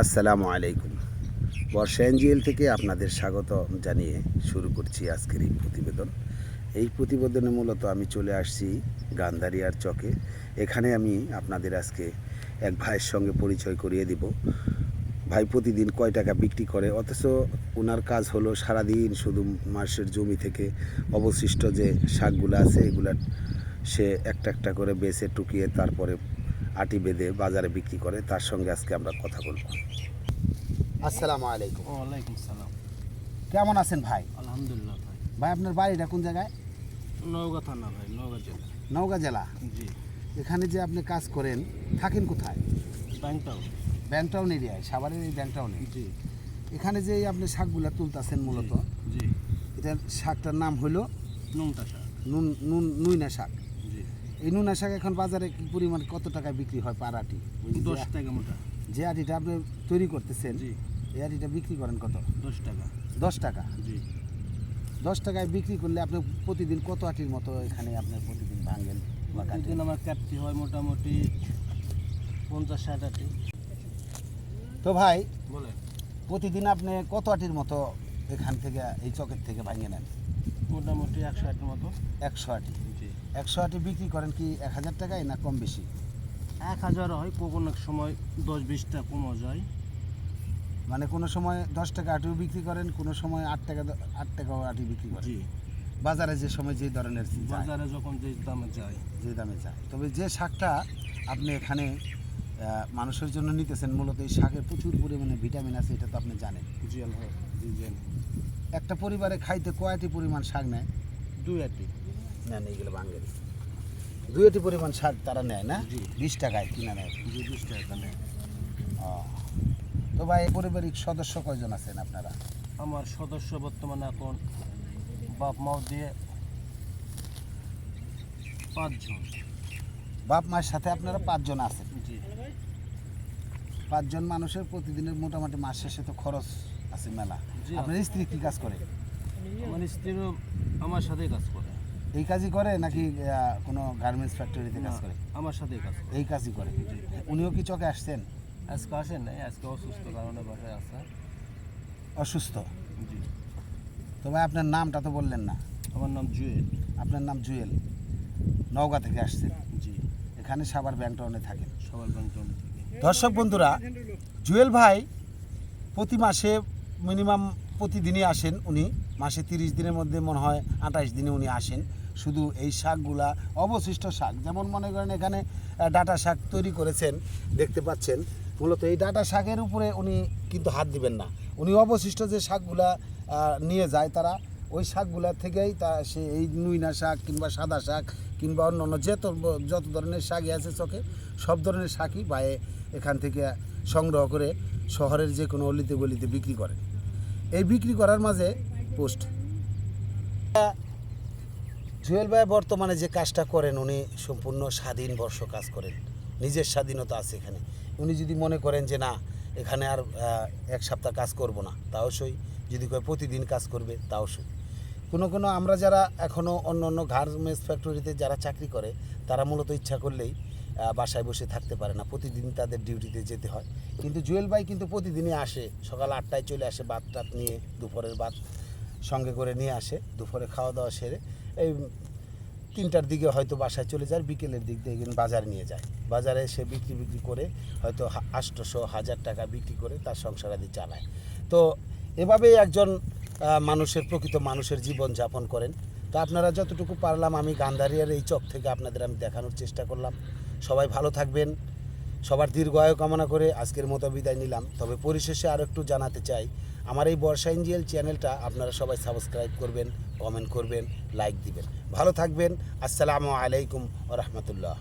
আসসালামু আলাইকুম। বর্ষা এনজিএল থেকে আপনাদের স্বাগত জানিয়ে শুরু করছি আজকের এই প্রতিবেদন। এই প্রতিবেদনে মূলত আমি চলে আসছি গান্ধারিয়ার চকে। এখানে আমি আপনাদের আজকে এক ভাইয়ের সঙ্গে পরিচয় করিয়ে দিব। ভাই প্রতিদিন কয় টাকা বিক্রি করে? অথচ ওনার কাজ হলো সারাদিন শুধু মাসের জমি থেকে অবশিষ্ট যে শাকগুলো আছে, এগুলা সে একটা একটা করে বেছে টুকিয়ে তারপরে আটি বেঁধে বাজারে বিক্রি করে তার সঙ্গে আজকে আমরা কথা বলব। আসসালামু আলাইকুম। ওয়ালাইকুম সালাম। কেমন আছেন ভাই? আলহামদুলিল্লাহ ভাই। ভাই আপনার বাড়িটা কোন জায়গায়? নওগাঁ থানা ভাই নওগাঁ জেলা। নওগাঁ জেলা। জি। এখানে যে আপনি কাজ করেন থাকেন কোথায়? ব্যাংকটাও। ব্যাংটাউন এরিয়ায় সাভারের এই ব্যাংটাউনে জি। এখানে যে আপনি শাকগুলা তুলতাছেন মূলত জি এটার শাকটার নাম হলো নুনটা শাক। নুন নুন নুইনা শাক। জি এই নুনা শাক এখন বাজারে কি পরিমাণ কত টাকায় বিক্রি হয় পার আটি? দশ টাকা মোটা। যে আটিটা আপনি তৈরি করতেছেন জি। এই আটিটা বিক্রি করেন কত? দশ টাকা। দশ টাকা? জি। দশ টাকায় বিক্রি করলে আপনি প্রতিদিন কত আটির মতো এখানে আপনি প্রতিদিন ভাঙেন প্রতিদিন আমার কাটতে হয় মোটামুটি পঞ্চাশ ষাট আটি। তো ভাই বলে প্রতিদিন আপনি কত আটির মতো এখান থেকে এই চকের থেকে ভাঙে নেন? মোটামুটি একশো আটের মতো। একশো আটি। একশো আটি বিক্রি করেন কি এক হাজার টাকায় না কম বেশি? এক হাজার হয় কোনো এক সময় দশ বিশটা কমও যায়। মানে কোনো সময় দশ টাকা আটিও বিক্রি করেন কোনো সময় আট টাকা আট টাকাও আটি বিক্রি করেন? জি। বাজারে যে সময় যে ধরনের যায়, বাজারে যখন যে দামে যায়। যে দামে যায় তবে যে শাকটা আপনি এখানে আহ, মানুষের জন্য নিতেছেন মূলত এই শাকের প্রচুর পরিমাণে ভিটামিন আছে এটা তো আপনি জানেন। জি জি একটা পরিবারে খাইতে কয়টি পরিমাণ শাক নেয়? দুই আটি নেন এইগুলো বাঙ্গালি দুই পরিমাণ শাক তারা নেয় না? বিশ টাকায় কিনা নেয়। বিশ টাকা নেয়। তো ভাই পারিবারিক সদস্য কয়জন আছেন আপনারা? আমার সদস্য বর্তমানে এখন বাপ মাও দিয়ে পাঁচজন। বাপ মায়ের সাথে আপনারা পাঁচজন আছেন? জি। পাঁচজন মানুষের প্রতিদিনের মোটামুটি মাস শেষে তো খরচ আছে মেলা। আপনার স্ত্রী কি কাজ করে? আমার স্ত্রীও আমার সাথেই কাজ করে। এই কাজই করে নাকি কোনো গার্মেন্টস ফ্যাক্টরিতে কাজ করে? আমার সাথেই কাজ এই কাজই করে। উনিও কি চকে আসছেন? আজকে আসেন নাই আজকে অসুস্থ কারণে বাসায় আছে। অসুস্থ? জি। তো ভাই আপনার নামটা তো বললেন না। আমার নাম জুয়েল। আপনার নাম জুয়েল। নওগাঁ থেকে আসছেন। জি। এখানে সাবার ব্যাংটাউনে থাকেন। সবার ব্যাংটন থেকে। দর্শক বন্ধুরা জুয়েল ভাই প্রতি মাসে মিনিমাম প্রতিদিনই আসেন উনি। মাসে তিরিশ দিনের মধ্যে মনে হয় আঠাশ দিনে উনি আসেন। শুধু এই শাকগুলা, অবশিষ্ট শাক, যেমন মনে করেন এখানে ডাটা শাক তৈরি করেছেন, দেখতে পাচ্ছেন। মূলত এই ডাটা শাকের উপরে উনি কিন্তু হাত দিবেন না। উনি অবশিষ্ট যে শাকগুলা নিয়ে যায় তারা, ওই শাকগুলা থেকেই তা সে এই নুইনা শাক কিংবা সাদা শাক কিংবা অন্য অন্য যত যত ধরনের শাকই আছে চোখে, সব ধরনের শাকই বায়ে এখান থেকে সংগ্রহ করে শহরের যে কোনো অলিতে গলিতে বিক্রি করে। এই বিক্রি করার মাঝে পোস্ট। জুয়েল ভাই বর্তমানে যে কাজটা করেন, উনি সম্পূর্ণ স্বাধীন বর্ষ কাজ করেন। নিজের স্বাধীনতা আছে এখানে। উনি যদি মনে করেন যে, না, এখানে আর এক সপ্তাহ কাজ করব না, তাও সই। যদি কয় প্রতিদিন কাজ করবে, তাও সই। কোনো কোনো আমরা যারা এখনও অন্য অন্য গার্মেন্টস ফ্যাক্টরিতে যারা চাকরি করে, তারা মূলত ইচ্ছা করলেই বাসায় বসে থাকতে পারে না। প্রতিদিন তাদের ডিউটিতে যেতে হয়। কিন্তু জুয়েল ভাই কিন্তু প্রতিদিনই আসে। সকাল আটটায় চলে আসে ভাত টাত নিয়ে, দুপুরের ভাত সঙ্গে করে নিয়ে আসে। দুপুরে খাওয়া দাওয়া সেরে এই তিনটার দিকে হয়তো বাসায় চলে যায়, বিকেলের দিক দিয়ে বাজারে নিয়ে যায়। বাজারে সে বিক্রি বিক্রি করে হয়তো আটশোশো, হাজার টাকা বিক্রি করে তার সংসার আদি চালায়। তো এভাবেই একজন মানুষের, প্রকৃত মানুষের জীবন যাপন করেন। তো আপনারা যতটুকু পারলাম, আমি গান্ধারিয়ার এই চক থেকে আপনাদের আমি দেখানোর চেষ্টা করলাম। সবাই ভালো থাকবেন, সবার দীর্ঘায়ু কামনা করে আজকের মতো বিদায় নিলাম। তবে পরিশেষে আরও একটু জানাতে চাই, আমার এই বর্ষা এনজিএল চ্যানেলটা আপনারা সবাই সাবস্ক্রাইব করবেন, কমেন্ট করবেন, লাইক দিবেন। ভালো থাকবেন, আসসালামু আলাইকুম রহমতুল্লাহ।